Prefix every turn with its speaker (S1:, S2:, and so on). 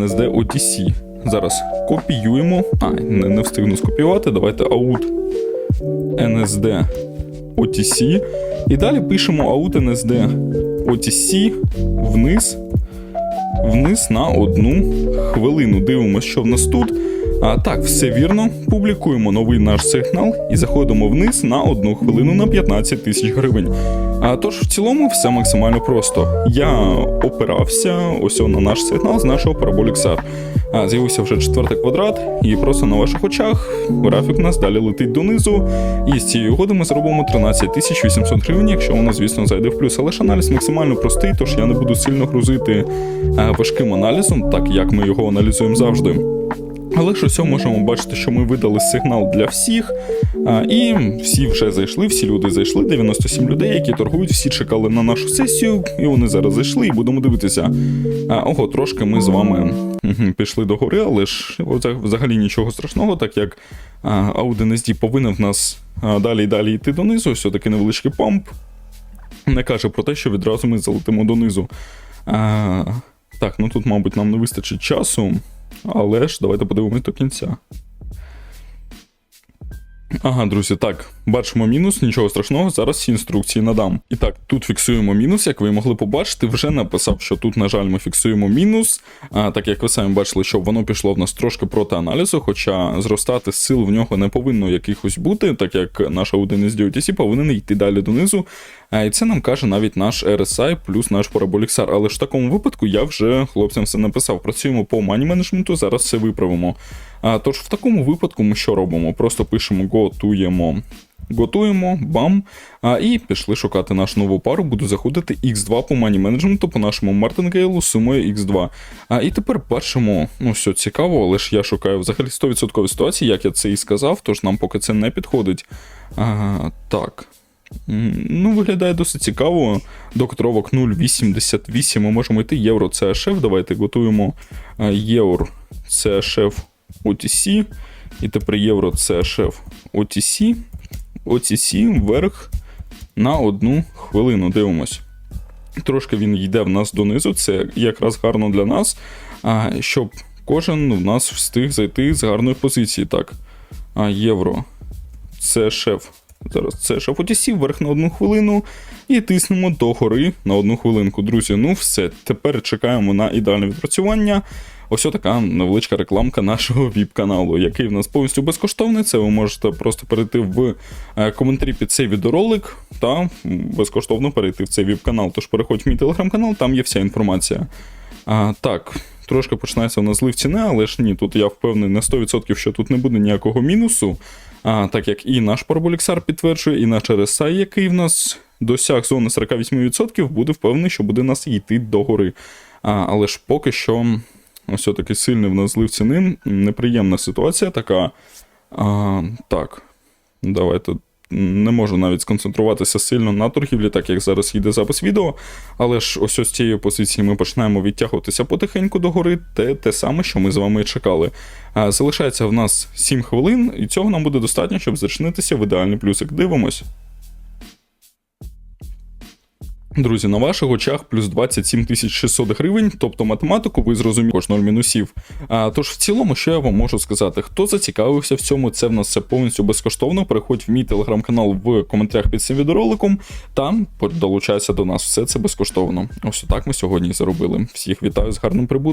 S1: NSD OTC. Зараз копіюємо. А, не, не встигну скопіювати. Давайте out NSD OTC. І далі пишемо out NSD OTC вниз. Вниз на одну хвилину. Дивимося, що в нас тут. А, так, все вірно. Публікуємо новий наш сигнал і заходимо вниз на одну хвилину на 15 тисяч гривень. А тож в цілому все максимально просто. Я опирався ось на наш сигнал з нашого SAR. А, З'явився вже четвертий квадрат, і просто на ваших очах графік у нас далі летить донизу. І з цієї угоди ми зробимо 13 тисяч 800 гривень, якщо воно, звісно, зайде в плюс. Але ж аналіз максимально простий, тож я не буду сильно грузити важким аналізом, так як ми його аналізуємо завжди. Але ж усьо можемо бачити, що ми видали сигнал для всіх, і всі вже зайшли, всі люди зайшли. 97 людей, які торгують, всі чекали на нашу сесію, і вони зараз зайшли, і будемо дивитися. Ого, трошки ми з вами пішли до гори, але ж взагалі нічого страшного, так як Audi NSD повинен в нас далі і далі йти донизу. Ось такий невеличкий памп. Не каже про те, що відразу ми залетимо донизу. А, так, ну тут, мабуть, нам не вистачить часу. Але ж давайте подивимось до кінця. Ага, друзі, так, бачимо мінус, нічого страшного, зараз всі інструкції надам. І так, тут фіксуємо мінус, як ви могли побачити, вже написав, що тут, на жаль, ми фіксуємо мінус. А, так як ви самі бачили, що воно пішло в нас трошки проти аналізу, хоча зростати сил в нього не повинно якихось бути, так як наша 1 з DOTC повинен йти далі донизу. А, і це нам каже навіть наш RSI плюс наш Parabolic SAR. Але ж в такому випадку я вже хлопцям все написав. Працюємо по мані менеджменту, зараз все виправимо. А, тож в такому випадку ми що робимо? Просто пишемо готуємо. Готуємо, бам. А, і пішли шукати нашу нову пару. Буду заходити X2 по мані менеджменту по нашому мартингейлу сумою X2. А, і тепер бачимо, ну все цікаво, але ж я шукаю взагалі 100% ситуації, як я це і сказав, тож нам поки це не підходить. А, так. Ну, виглядає досить цікаво. Докторовок 0,88. Ми можемо йти. Євро CHF. Давайте готуємо євро CHF OTC. І тепер євро CHF OTC. OTC вверх на одну хвилину. Дивимось. Трошки він йде в нас донизу. Це якраз гарно для нас. Щоб кожен в нас встиг зайти з гарної позиції. Так. Євро CHF Зараз це шафотісів вверх на одну хвилину і тиснемо до гори на одну хвилинку. Друзі, ну все. Тепер чекаємо на ідеальне відпрацювання. Ось така невеличка рекламка нашого віп-каналу, який в нас повністю безкоштовний. Це ви можете просто перейти в е, коментарі під цей відеоролик та безкоштовно перейти в цей віп-канал. Тож переходь в мій телеграм-канал, там є вся інформація. А, так, трошки починається в нас злив ціни, але ж ні, тут я впевнений на 100%, що тут не буде ніякого мінусу. А, так як і наш Параболіксар підтверджує, і наш RSI, який в нас досяг зони 48%, буде впевнений, що буде нас йти догори. А, але ж поки що, ось такий сильний в нас злив ціни, неприємна ситуація така. А, так, давайте. Не можу навіть сконцентруватися сильно на торгівлі, так як зараз їде запис відео. Але ж ось ось цієї позиції ми починаємо відтягуватися потихеньку догори, те, те саме, що ми з вами чекали. Залишається в нас 7 хвилин, і цього нам буде достатньо, щоб зачинитися в ідеальний плюсик. Дивимось. Друзі, на ваших очах плюс 27 600 гривень, тобто математику ви зрозуміли, кож 0 мінусів. А, тож в цілому, що я вам можу сказати? Хто зацікавився в цьому, це в нас все повністю безкоштовно. Переходь в мій телеграм-канал в коментарях під цим відеороликом, там долучайся до нас. Все це безкоштовно. Ось так ми сьогодні і заробили. Всіх вітаю з гарним прибутком.